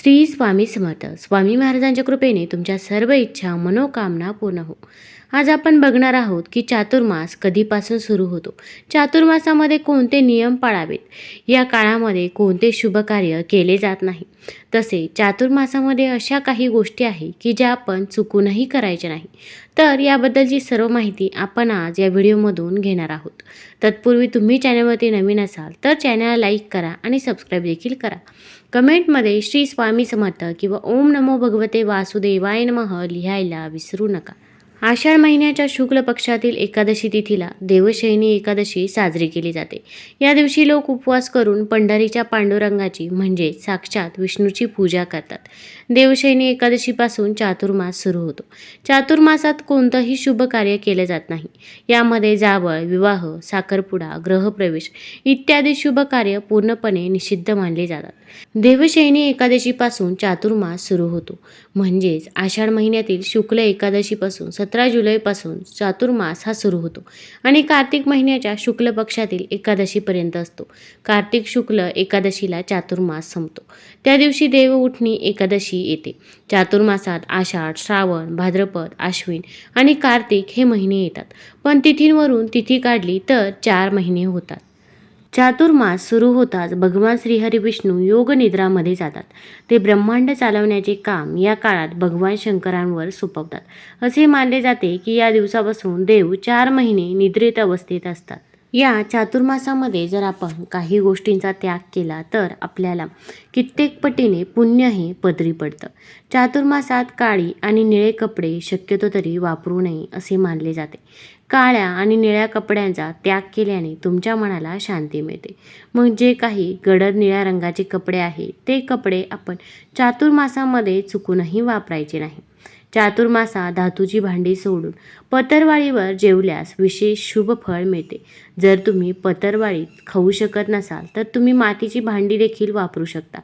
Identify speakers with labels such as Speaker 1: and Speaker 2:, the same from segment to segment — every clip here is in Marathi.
Speaker 1: श्री स्वामी समर्थ. स्वामी महाराजांच्या कृपेने तुमच्या सर्व इच्छा मनोकामना पूर्ण हो. आज आपण बघणार आहोत की चातुर्मास कधीपासून सुरू होतो? चातुर्मासामध्ये कोणते नियम पाळावेत? या काळामध्ये कोणते शुभ कार्य केले जात नाही? तसे चातुर्मासामध्ये अशा काही गोष्टी आहे की ज्या आपण चुकूनही करायच्या नाही. तर याबद्दलची सर्व माहिती आपण आज या व्हिडिओमधून घेणार आहोत. तत्पूर्वी तुम्ही चॅनलवरती नवीन असाल तर चॅनलला लाईक करा आणि सबस्क्राईब देखील करा. कमेंटमध्ये श्री स्वामी समर्थ किंवा ओम नमो भगवते वासुदेवाय नमः लिहायला विसरू नका. आषाढ महिन्याच्या शुक्ल पक्षातील एकादशी तिथीला देवशयनी एकादशी साजरी केली जाते. या दिवशी लोक उपवास करून पंढरीच्या पांडुरंगाची म्हणजे साक्षात विष्णूची पूजा करतात. देवशयनी एकादशीपासून चातुर्मास सुरू होतो. चातुर्मासात कोणतंही शुभ कार्य केले जात नाही. यामध्ये जावळ विवाह साखरपुडा ग्रहप्रवेश इत्यादी शुभ कार्य पूर्णपणे निषिद्ध मानले जातात. देवशयनी एकादशीपासून चातुर्मास सुरू होतो. म्हणजेच आषाढ महिन्यातील शुक्ल एकादशीपासून सतरा जुलैपासून चातुर्मास हा सुरू होतो आणि कार्तिक महिन्याच्या शुक्ल पक्षातील एकादशीपर्यंत असतो. कार्तिक शुक्ल एकादशीला चातुर्मास संपतो. त्या दिवशी देव उठणी एकादशी येते. चातुर्मासात आषाढ श्रावण भाद्रपद आश्विन आणि कार्तिक हे महिने येतात. पण तिथींवरून तिथी काढली तर चार महिने होतात. चातुर्मास सुरू होताच भगवान श्रीहरी विष्णू योग निद्रामध्ये जातात. ते ब्रह्मांड चालवण्याचे काम या काळात भगवान शंकरांवर सोपवतात. असे मानले जाते की या दिवसापासून देव चार महिने निद्रित अवस्थेत असतात. या चातुर्मासामध्ये जर आपण काही गोष्टींचा त्याग केला तर आपल्याला कित्येक पटीने पुण्य हे पदरी पडतं. चातुर्मासात काळी आणि निळे कपडे शक्यतो तरी वापरू नये असे मानले जाते. काळ्या आणि निळ्या कपड्यांचा त्याग केल्याने तुमच्या मनाला शांती मिळते. मग जे काही गडद निळ्या रंगाचे कपडे आहे ते कपडे आपण चातुर्मासामध्ये चुकूनही वापरायचे नाही. चातुर्मासा धातूची भांडी सोडून पतरवाळीवर जेवल्यास विशेष शुभ फळ मिळते. जर तुम्ही पतरवाळीत खाऊ शकत नसाल तर तुम्ही मातीची भांडी देखील वापरू शकता.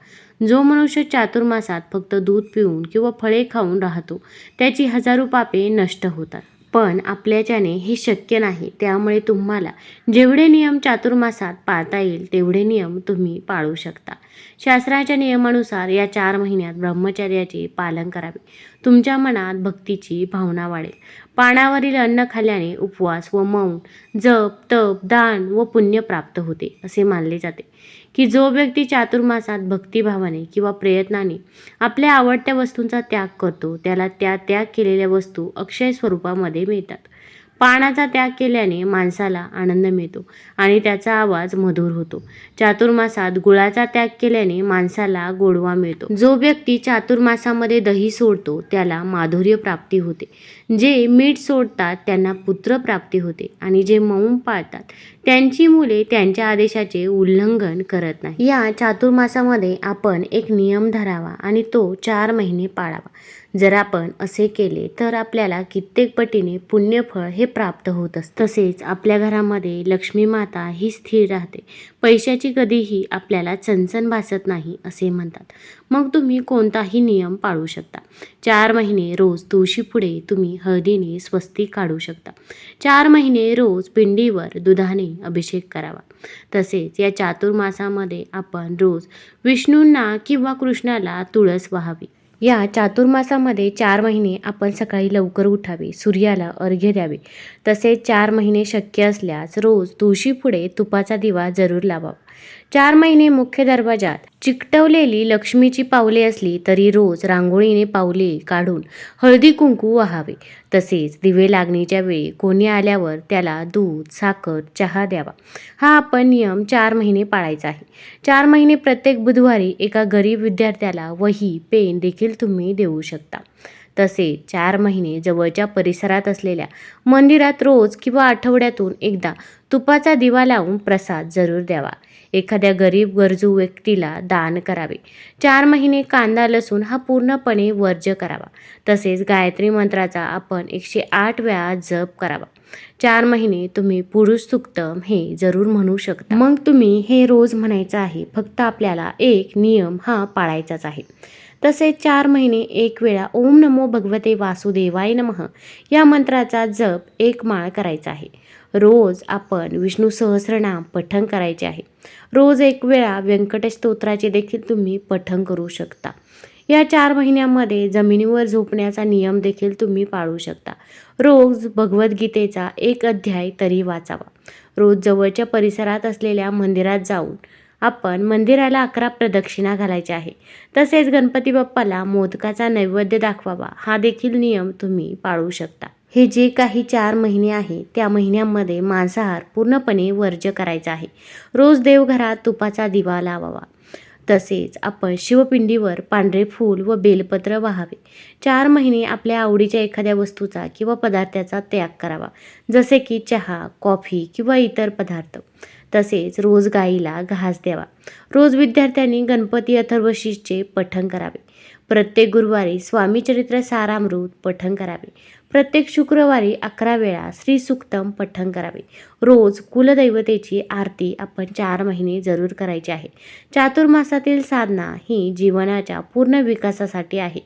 Speaker 1: जो मनुष्य चातुर्मासात फक्त दूध पिऊन किंवा फळे खाऊन राहतो त्याची हजारो पापे नष्ट होतात. पण आपल्याच्याने हे शक्य नाही त्यामुळे तुम्हाला जेवढे नियम चातुर्मासात पाळता येईल तेवढे नियम तुम्ही पाळू शकता. शास्त्राच्या नियमानुसार या चार महिन्यात ब्रह्मचर्याचे पालन करावे. तुमच्या मनात भक्तीची भावना वाढेल. पानावरील अन्न खाल्ल्याने उपवास व मौन जप तप दान व पुण्य प्राप्त होते असे मानले जाते. की जो व्यक्ती चातुर्मासात भक्तिभावाने किंवा प्रयत्नाने आपल्या आवडत्या वस्तूंचा त्याग करतो त्याला त्या त्याग केलेल्या वस्तू अक्षय स्वरूपामध्ये मिळतात. पानाचा त्याग केल्याने माणसाला आनंद मिळतो आणि त्याचा आवाज मधुर होतो. चातुर्मासात गुळाचा त्याग केल्याने माणसाला गोडवा मिळतो. जो व्यक्ती चातुर्मासामध्ये दही सोडतो त्याला माधुर्य प्राप्ती होते. जे मीठ सोडतात त्यांना पुत्र प्राप्ती होते आणि जे मौन पाळतात त्यांची मुले त्यांच्या आदेशाचे उल्लंघन करत नाही या चातुर्मासामध्ये आपण एक नियम धरावा आणि तो चार महिने पाळावा. जर आपण असे केले तर आपल्याला कित्येक पटीने पुण्यफळ हे प्राप्त होत असते. तसेच आपल्या घरामध्ये लक्ष्मी माता ही स्थिर राहते. पैशाची कधीही आपल्याला चणचण भासत नाही असे म्हणतात. मग तुम्ही कोणताही नियम पाळू शकता. चार महिने रोज तुळशीपुढे तुम्ही हळदीने स्वस्ती काढू शकता. चार महिने रोज पिंडीवर दुधाने अभिषेक करावा. तसेच या चातुर्मासामध्ये आपण रोज विष्णूंना किंवा कृष्णाला तुळस व्हावी. या चातुर्मासामध्ये चार महिने आपण सकाळी लवकर उठावे सूर्याला अर्घ्य द्यावे. तसेच चार महिने शक्य असल्यास रोज तुळशीपुढे तुपाचा दिवा जरूर लावावा. चार महिने मुख्य दरवाजात चिकटवलेली लक्ष्मीची पावले असली तरी रोज रांगोळीने पावले काढून हळदी कुंकू वाहावे. तसेच दिवे लागणीच्या वेळी कोणी आल्यावर त्याला दूध साखर चहा द्यावा. हा आपण नियम चार महिने पाळायचा आहे. चार महिने प्रत्येक बुधवारी एका गरीब विद्यार्थ्याला वही पेन देखील तुम्ही देऊ शकता. तसेच चार महिने जवळच्या परिसरात असलेल्या मंदिरात रोज किंवा आठवड्यातून एकदा तुपाचा दिवा लावून प्रसाद जरूर द्यावा. एखाद्या गरीब गरजू व्यक्तीला दान करावे. चार महिने कांदा लसूण हा पूर्णपणे वर्ज्य करावा. तसेच गायत्री मंत्राचा आपण एकशे आठ वेळा जप करावा. चार महिने तुम्ही पुरुष सुक्तम हे जरूर म्हणू शकता. मग तुम्ही हे रोज म्हणायचं आहे फक्त आपल्याला एक नियम हा पाळायचाच आहे. तसेच चार महिने एक वेळा ओम नमो भगवते वासुदेवाय नमः या मंत्राचा जप एक माळ करायचा आहे. रोज आपण विष्णू सहस्रनाम पठण करायचे आहे. रोज एक वेळा व्यंकटेश स्तोत्राचे देखील तुम्ही पठण करू शकता. या चार महिन्यामध्ये जमिनीवर झोपण्याचा नियम देखील तुम्ही पाळू शकता. रोज भगवद्गीतेचा एक अध्याय तरी वाचावा. रोज जवळच्या परिसरात असलेल्या मंदिरात जाऊन आपण मंदिराला अकरा प्रदक्षिणा घालायच्या आहे तसेच गणपती बाप्पाला मोदकाचा नैवेद्य दाखवावा हा देखील नियम तुम्ही पाळू शकता. हे जे काही चार महिने आहे त्या महिन्यांमध्ये मांसाहार पूर्णपणे वर्ज्य करायचा आहे. रोज देवघरात तुपाचा दिवा लावावा. तसेच आपण शिवपिंडीवर पांढरे फूल व बेलपत्र वाहावे. चार महिने आपल्या आवडीच्या एखाद्या वस्तूचा किंवा पदार्थाचा त्याग करावा. जसे की चहा कॉफी किंवा इतर पदार्थ. तसेच रोज गाईला घास द्यावा. रोज विद्यार्थ्यांनी गणपती अथर्वशीचे पठण करावे. प्रत्येक गुरुवारी स्वामीचरित्र सारामृत पठण करावे. प्रत्येक शुक्रवारी अकरा वेळा श्री सुक्तम पठण करावे. रोज कुलदैवतेची आरती आपण चार महिने जरूर करायची आहे. चातुर्मासातील साधना ही जीवनाच्या पूर्ण विकासासाठी आहे.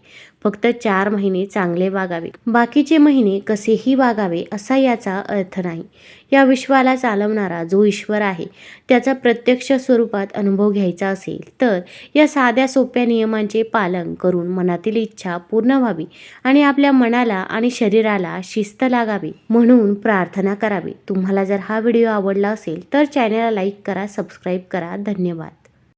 Speaker 1: फक्त चार महिने चांगले वागावे. बाकीचे महिने कसेही वागावे असा याचा अर्थ नाही. या विश्वाला चालवणारा जो ईश्वर आहे त्याचा प्रत्यक्ष स्वरूपात अनुभव घ्यायचा असेल तर या साध्या सोप्या नियमांचे पालन करून मनातील इच्छा पूर्ण व्हावी आणि आपल्या मनाला आणि शरीराला शिस्त लागावी म्हणून प्रार्थना करावी. तुम्हाला जर हा व्हिडिओ आवडला असेल तर चॅनेलला लाईक करा सबस्क्राईब करा. धन्यवाद.